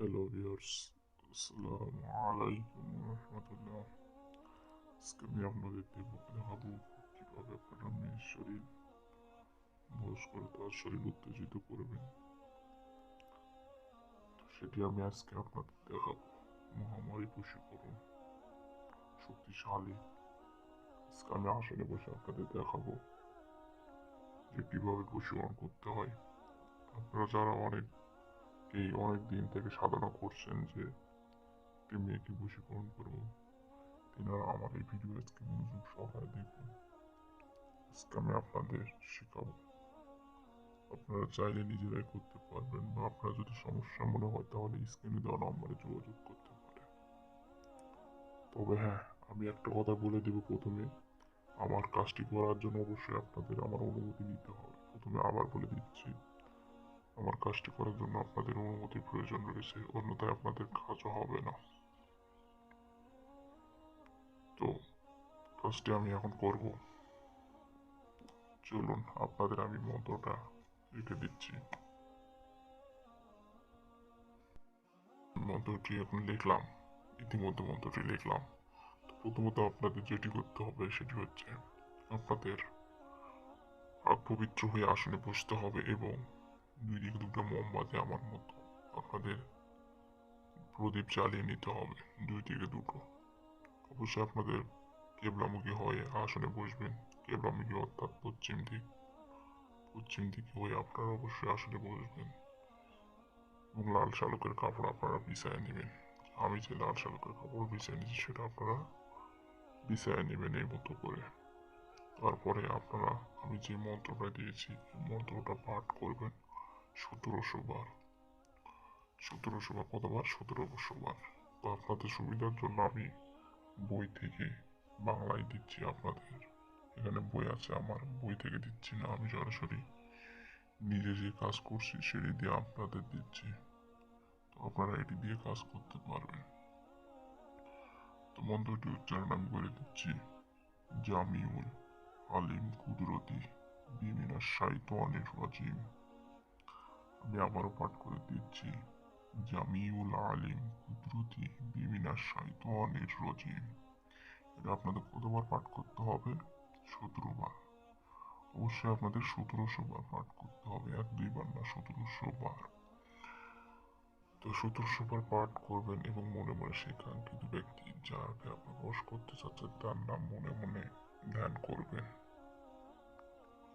Hello viewers আসসালামু আলাইকুম রহমতুল্লাহ আজকে আমি আপনাদের দেখাবো কীভাবে আপনারা মেয়ের শরীর বস করে তার শরীর উত্তেজিত করবেন সেটি আমি আজকে আপনাদের দেখাবো মহামারী বশীকরণ শক্তিশালী আজকে আমি আসনে বসে আপনাদের দেখাবো যে কীভাবে বশীকরণ করতে হয় আপনারা যারা অনেক এই অনেক দিন থেকে সাধনা করছেন যে একটি মেয়েকে বশীকরণ করব তিনারা আমার এই ভিডিও আজকে মনোযোগ সহকারে দেখুন। আজকে আমি আপনাদের শেখাবো। আপনারা চাইলে নিজেরাই করতে পারবেন বা আপনার যদি সমস্যা মনে হয় তাহলে স্ক্রিনে দেওয়া নম্বরে যোগাযোগ করতে পারেন। তবে হ্যাঁ আমি একটা কথা বলে দেব প্রথমে। আমার কাজটি করার জন্য অবশ্যই আপনাদের আমার অনুমতি নিতে হবে। প্রথমে আবার বলে দিচ্ছি। আমার কাজটি করার জন্য আপনাদের অনুমতির প্রয়োজন রয়েছে, অন্যথায় আপনাদের কাজও হবে না। তো, কাজটি আমি এখন করব। চলুন, আপনাদের আমি মন্ত্রটা লিখে দিচ্ছি। মন্ত্রটি এখন লিখলাম, ইতিমধ্যে মন্ত্রটি লিখলাম। প্রথমত আপনাদের যেটি করতে হবে সেটি হচ্ছে, আপনাদের পবিত্র হয়ে আসনে বসতে হবে এবং দুই দিকে দুটো মোমবাতি আমার মতো। আপনাদের প্রদীপ জ্বালিয়ে নিতে হবে, দুই থেকে দুটো। অবশ্যই আপনাদের কেবলামুখী হয়ে আসনে বসবেন। কেবলামুখী অর্থাৎ পশ্চিম দিক। পশ্চিম দিকে হয়ে আপনারা অবশ্যই আসনে বসবেন। এবং লাল শালকের কাপড় আপনারা বিছায় নেবেন। আমি যে লাল শালকের কাপড় বিছায় নিচ্ছি সেটা আপনারা বিছায় নেবেন এই মতো করে। তারপরে আপনারা, আমি যে মন্ত্রটা দিয়েছি মন্ত্রটা পাঠ করবেন। সতেরোশো বার। সতেরোশো বার কতবার? সতেরোশো বার। তো আপনাদের সুবিধার জন্য আমি বই থেকে বাংলায় দিচ্ছি আপনাদের। এখানে বই আছে আমার, বই থেকে দিচ্ছি না, আমি সরাসরি নিজে যে কাজ করছি সেটি দিয়ে আপনাদের দিচ্ছি। তো আপনারা এটি দিয়ে কাজ করতে পারবেন। তো মন্ত্রটি উচ্চারণ আমি করে দিচ্ছি। জামিউল আলিম কুদরতি বিমিনা শাইতানির রাজিম। আমি আবারও পাঠ করে দিচ্ছি। জামিউল আলিম, কুদরতি, বিমিনা শাইতানির রাজিম এটা আপনাদের কতবার পাঠ করতে হবে সতেরো বার অবশ্যই আপনাদের সতেরোশো বার পাঠ করতে হবে, এক, দুইবার না সতেরোশো বার তো সতেরোশো বার পাঠ করবেন এবং মনে মনে সেই কাঙ্ক্ষিত ব্যক্তি যাকে আপনি বস করতে চাচ্ছেন, তার নাম মনে মনে ধ্যান করবেন।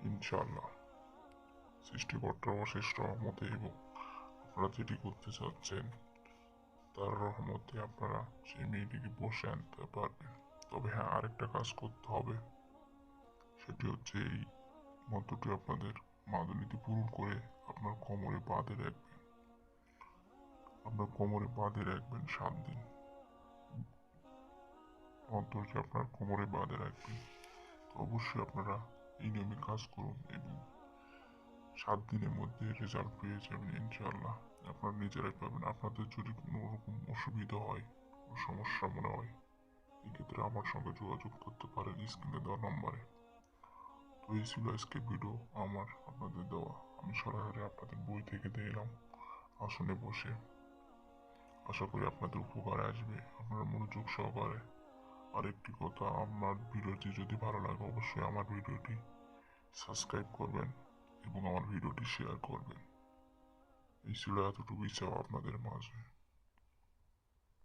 ইনশাল্লাহ সৃষ্টিকর্তার অশেষ রহমতে এবং আপনারা যেটি করতে চাচ্ছেন, তার রহমতে আপনারা সেই মেয়েটিকে বসে আনতে পারবেন। তবে হ্যাঁ আরেকটা কাজ করতে হবে। সেটি হচ্ছে এই মন্ত্রটি আপনাদের মাদুলিতে পূরণ করে আপনার কোমরে বাঁধে রাখবেন। আপনার কোমরে বাঁধে রাখবেন সাত দিন। মন্ত্রটি আপনার কোমরে বাঁধে রাখবেন। তো অবশ্যই আপনারা এই নিয়মে কাজ করুন এবং সাত দিনের মধ্যে রেজাল্ট পেয়ে যাবেন ইনশাল্লাহ আপনারা নিজেরাই পাবেন। আপনাদের যদি কোনো রকম অসুবিধা হয় সমস্যা মনে হয়, এক্ষেত্রে আমার সঙ্গে যোগাযোগ করতে পারেন স্ক্রিনে দেওয়া নম্বরে। তো এই ছিল আজকে ভিডিও আমার, আপনাদের দেওয়া। আমি সরাসরি আপনাদের বই থেকে দিয়ে এলাম, আসনে বসে। আশা করি আপনাদের উপকারে আসবে, আপনারা মনোযোগ সহকারে। আরেকটি কথা, আমার ভিডিওটি যদি ভালো লাগে, অবশ্যই আমার ভিডিওটি সাবস্ক্রাইব করবেন। এবং আমার ভিডিওটি শেয়ার করবেন। এই ছিল এতটুকুই চাও আপনাদের মাঝে।